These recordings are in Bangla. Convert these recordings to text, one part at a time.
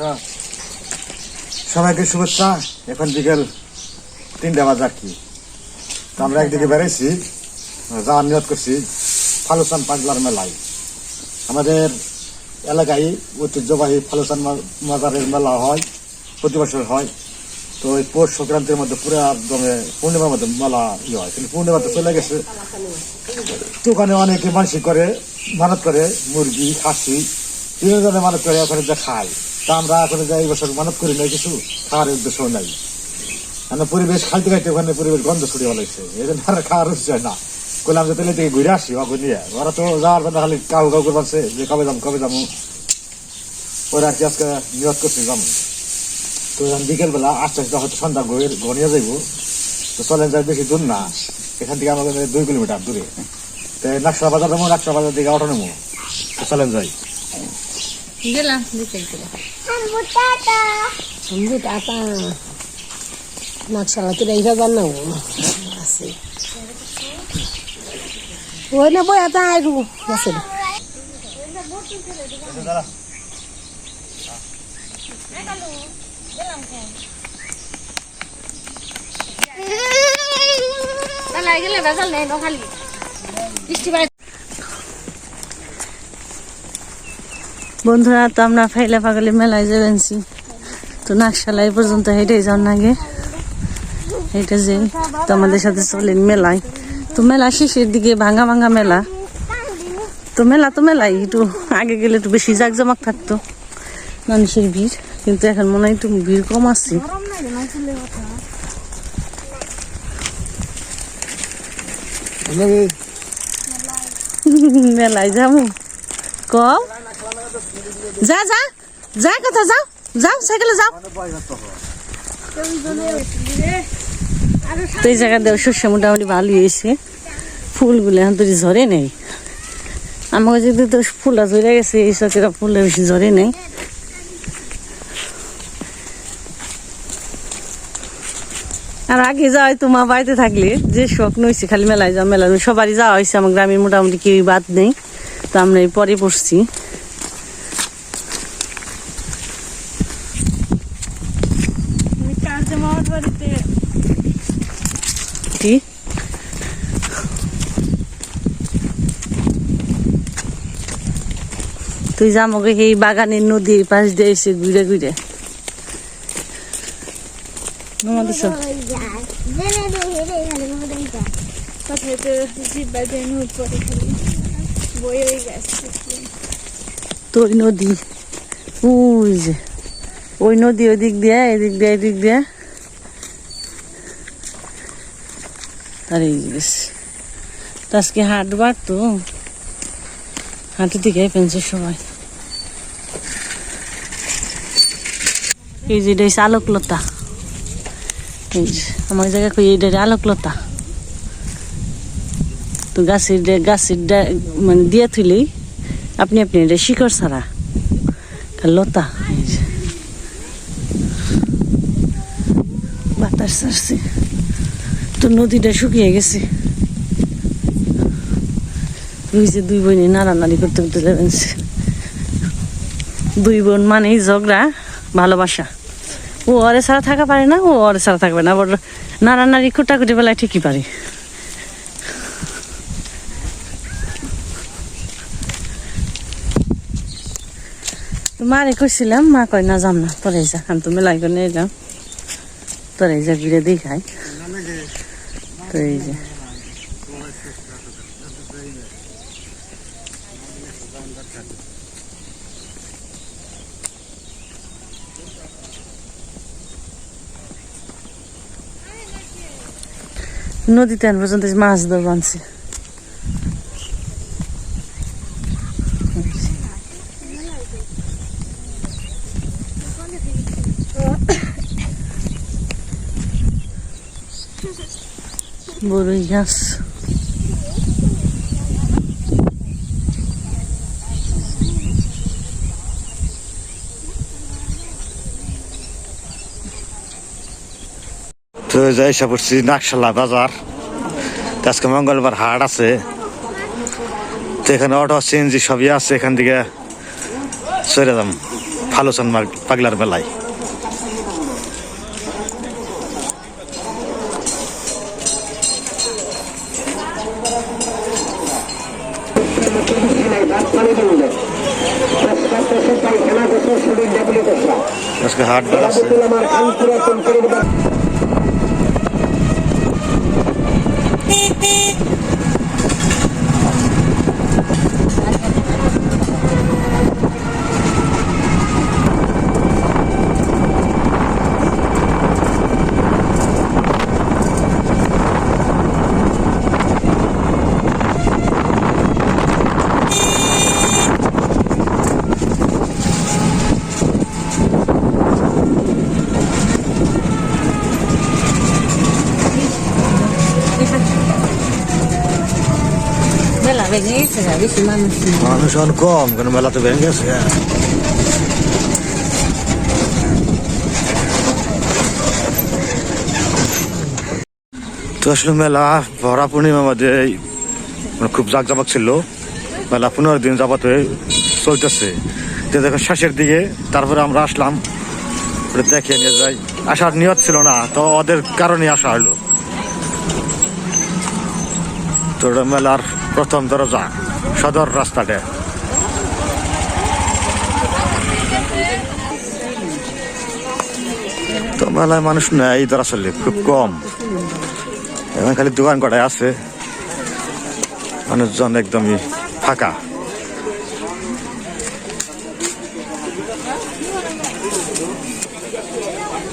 হ্যাঁ। সবাইকে শুভেচ্ছা। এখন বিকেল তিনটা বাজে আর কি। তো আমরা একদিকে বেড়াইছি, যাওয়ার নিয়ত করছি ফালুসান পাগলার মেলায়। আমাদের এলাকায় ঐতিহ্যবাহী ফালুসান মাজারের মেলা হয়, প্রতি বছর হয়। তো ওই পৌষ সংক্রান্তির মধ্যে পুরো একদমে পূর্ণিমার মধ্যে মেলা ইয়ে হয়। কিন্তু পূর্ণিমা তো চলে গেছে। ওখানে অনেকে মানসিক করে, মানত করে, মুরগি, খাসি বিভিন্ন ধরনের মানত করে ওখানে যে খায়। তা আমরা ওখানে যাই বছর মানত করি নাই কিছু, খাওয়ার উদ্দেশ্য নাই। মানে পরিবেশ খাইতে খাইতে ওখানে পরিবেশ গন্ধ ছড়িয়ে বলেছে এই জন্য আর খাওয়ার হয় না। করলাম যে তেলে থেকে ঘুরে আসি, ওকে নিয়ে। ওরা তো যাওয়ার বেলা খালি কাউ কাউ করে যে, কবে যাব কবে যাব? ওরা কি আজকে নিয়োগ করছি, যাব। তো এখন বিকেলবেলা আস্তে আস্তে হয়তো সন্ধ্যা গড়িয়ে যাইবো। তো চলেন যাই বেশি দূর না। এখান থেকে আমাদের দুই কিলোমিটার দূরে। তো নাকশা বাজার যাব নাকশা বাজার দিকে অটো নেব। তো চলেন যাই। গেলাম Sambut apa? Nak salah tidak bisa banau. Masih. Woi na boy ata aru. Masih. তাহলে গেলে ভেজাল নেই ন খালি বৃষ্টি বন্ধুরা তো আমরা ফাইলা পাগলে মেলায় যাবেনছি তো নাকশালা এই পর্যন্ত হেঁটেই যান নাগে হেঁটে যে তো আমাদের সাথে চলেন মেলায়। তো মেলা শেষের দিকে ভাঙা ভাঙা মেলা। তো মেলা তো মেলাই একটু আগে গেলে একটু বেশি জাকজমক থাকতো। মানুষের ভিড় কিন্তু এখন মনে হয় একটু ভিড় কম আসছে মেলায়। যাব। কম যা যা যা কথা, যাও যাও, সাইকেলে যাও। তো এই জায়গা দেওয়া শস্য মোটামুটি ভালো হয়েছে। ফুলগুলো এখন তো ঝরে নেই। আমার যদি তো ফুলটা ঝরে গেছে, এই সচেরা ফুলটা বেশি ঝরে নেই। আর আগে যাওয়া হয়তো মা বাড়িতে থাকলে যে শখ নইছে খালি মেলায় যাওয়া মেলা সবারই যাওয়া হয়েছে। আমার গ্রামের মোটামুটি কেউই বাদ নেই। তো আমরা এই পরে পড়ছি কি তুই যামগে সেই বাগানের নদীর পাশ দিয়ে এসে ঘুরে ঘুরে। আমাদের সব তো ওই নদী ওই ওই নদী ওই দিক দিয়ে, এদিক দিয়ে এদিক দিয়ে। আর এই আজকে হাটবার তো, হাঁটু দিকে পেন্সের সময়। এই যে এটা হচ্ছে আলোকলতা। এই যে, আমার জায়গা কই, এটা আলোকলতা। তো গাছের গাছের মানে দিয়ে থুলেই আপনি আপনি এটা শিকড় ছাড়া। লতা। বাতাস ছাড়ছে। তো নদীটা শুকিয়ে গেছে। ওই যে দুই বোনে নাড়ানাড়ি করতে করতে যাবেন দুই বোন মানেই ঝগড়া। ভালোবাসা। ও অরে ছাড়া থাকা পারে না, ও অরে ছাড়া থাকবে না, আবার নাড়ানাড়ি কুটাকুটি বেলায় ঠিকই পারে। মারে কইছিলাম, মা কয়, না, যাম না, তোরে যা আমি তো মেলাই করে নিয়ে এলাম তোরে যা ঘুরে দেখাই। তো এই যে। নদীতে আন পর্যন্ত মাছ ধর বানছে বড়ই তো যাই এসে বাজার। আজকে মঙ্গলবার হাট আছে। তো এখানে অটো সিএনজি সবই আছে, এখান থেকে সরে যাম ফালোসান পাগলার মেলায়। আজকে হাট আছে। beep. গেছে মানুষ মানুষ কম, কেন মেলা তো ভেঙে গেছে তো আসলে মেলা, ভরা পূর্ণিমা মানে খুব জাকজমক ছিল। মেলা পনেরো দিন যাবত চলতেছে। তো দেখো, শেষের দিকে তারপরে আমরা আসলাম। দেখে নিয়ে যাই। আসার নিয়ত ছিল না, তো ওদের কারণে আসা হলো। তো মেলার প্রথম দরজা। সদর রাস্তাটা তো মেলায় মানুষ নেই দরাসলে খুব কম। এখন খালি দোকান কটায় আছে। মানুষজন একদমই ফাঁকা।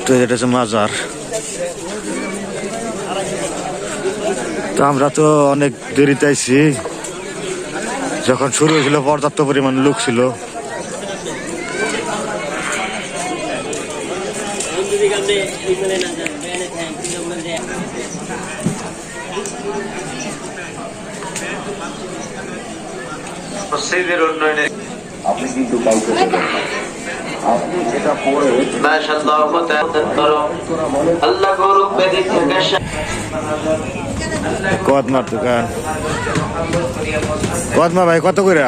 তো এটা হচ্ছে মাজার। তো আমরা তো অনেক দেরিতে আইছি। যখন শুরু হয়েছিল পর্যাপ্ত পরিমাণ লোক ছিল। মসজিদের উন্নয়নে আপনি কিন্তু কাউকে আপনি এটা পড়ে মাশাআল্লাহ আল্লাহ করুক কদমার দোকান। কদমা ভাই কত করে?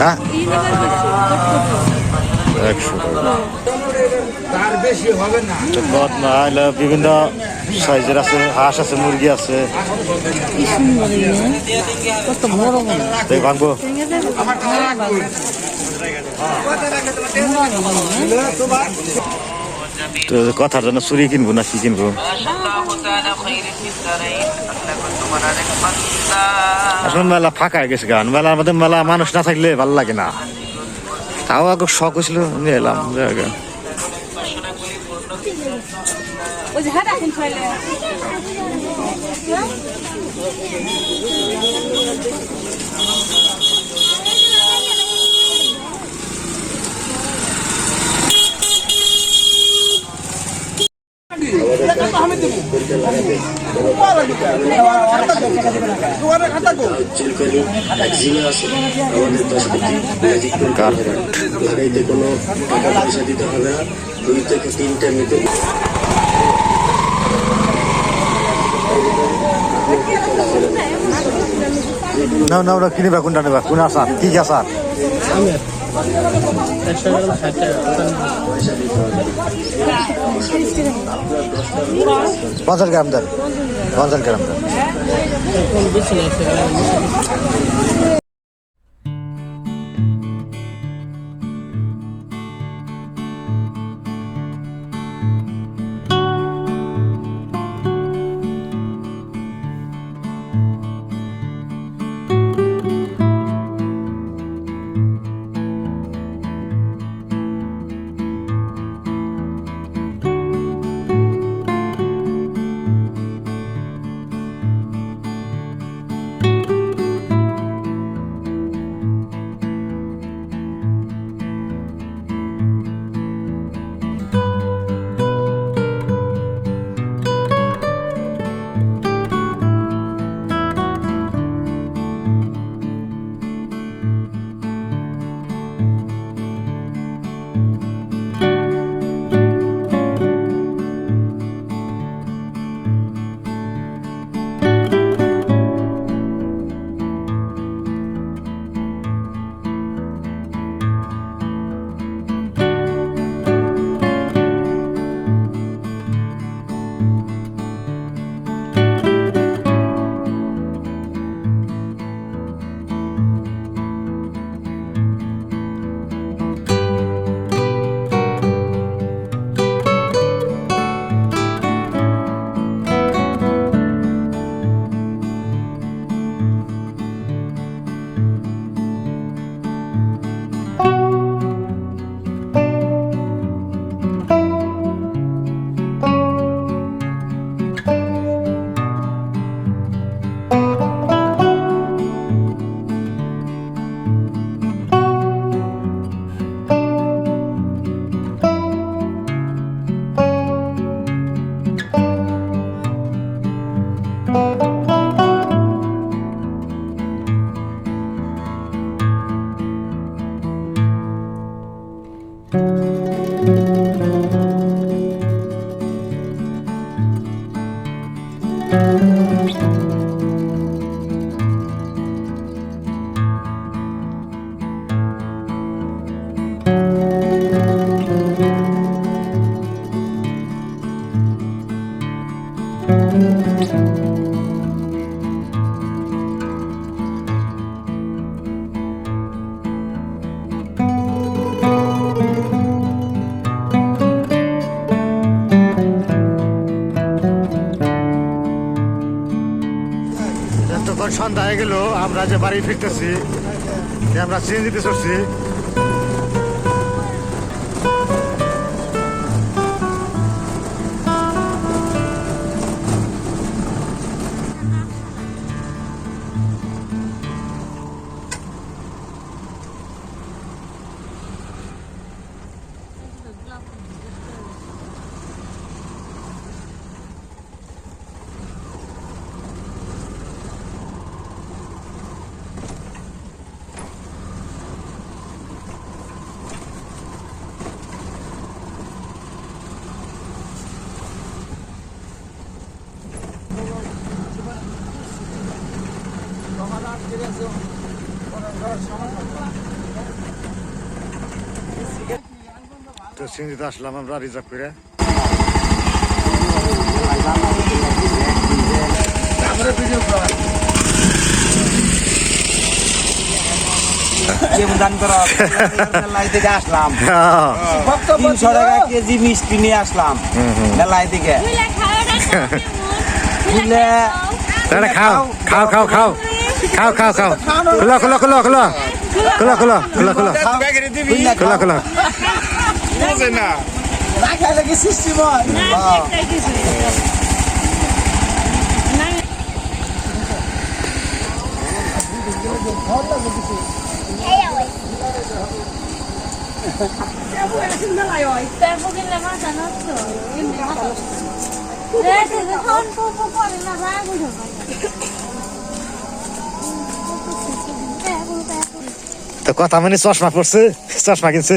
হ্যাঁ? একশো কদমা হলো বিভিন্ন সাইজের আছে হাঁস আছে মুরগি আছে। সুন্দর তো কথার জন্য চুরি কিনবো না কি কিনবো? আসলে মেলা ফাঁকা গেছে গান। মেলার মধ্যে মেলা মানুষ না থাকলে ভালো লাগে না। তাও আগে শখ হয়েছিল নিয়ে এলাম চিলকানি একজিমে আছে আমাদের দশ কেজি ম্যাজিক কার্পেট লাগাইতে কোনো? পয়সা দিতে হবে না দুই থেকে তিনটা নিতে নাও নাও কিনিবা, কোনটা নেবা? কোন আসার কি পঞ্চাশ গ্রাম দেন পঞ্চাশ গ্রাম দেন। যতক্ষণ সন্ধ্যা হয়ে গেল আমরা যে বাড়ি ফিরতেছি আমরা সিএনজিতে চড়ছি তো সিএনজিতে আসলাম আমরা রিজার্ভ করে। আসলাম। হ্যাঁ, তিনশো টাকা কেজি মিষ্টি নিয়ে আসলাম থেকে বুঝলে তাহলে খাও খাও খাও খাও। খাও। খাও খাও খোলো খোলো খোলো খোলো। খোলো খোলো খোলো খোলো। খোলো খোলো। না খাইলে কি সৃষ্টি হয় তো কথা মানে চশমা পড়ছে চশমা কিনছে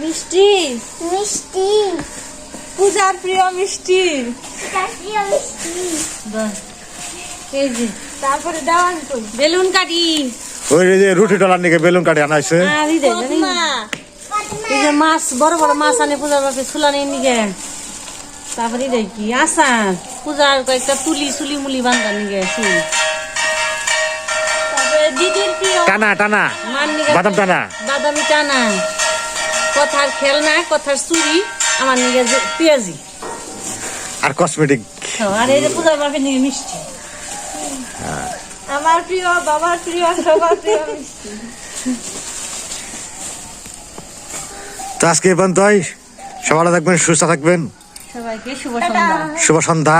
মিষ্টি? মিষ্টি। পূজার প্রিয় মিষ্টি। কাশিয়া মিষ্টি। এই যে তারপরে দেওয়ান কই বেলুন কাটি ওই যে রুটি ডলার নিকে বেলুন কাটে আনা হয়েছে এই যে মাছ বড় বড় মাছ আনে পূজার বাপে সুলানি নিগে তারপরে এই কি আসার পূজার কয়েকটা তুলি সুলি মুলি বান্ধা নিগে চুল। দিদির প্রিয় টানা টানা। নিগে বাদাম টানা। বাদামি টানা। কথার খেলনা কথার চুরি আমার নিগে যে পেঁয়াজি। আর কসমেটিক আর এই যে পূজার বাপে নিগে মিষ্টি। আমার প্রিয় বাবার প্রিয় সবার প্রিয় মিষ্টি। তো আজকে এই পর্যন্তই। সবাই থাকবেন সুস্থ থাকবেন। সবাইকে শুভ সন্ধ্যা। শুভ সন্ধ্যা।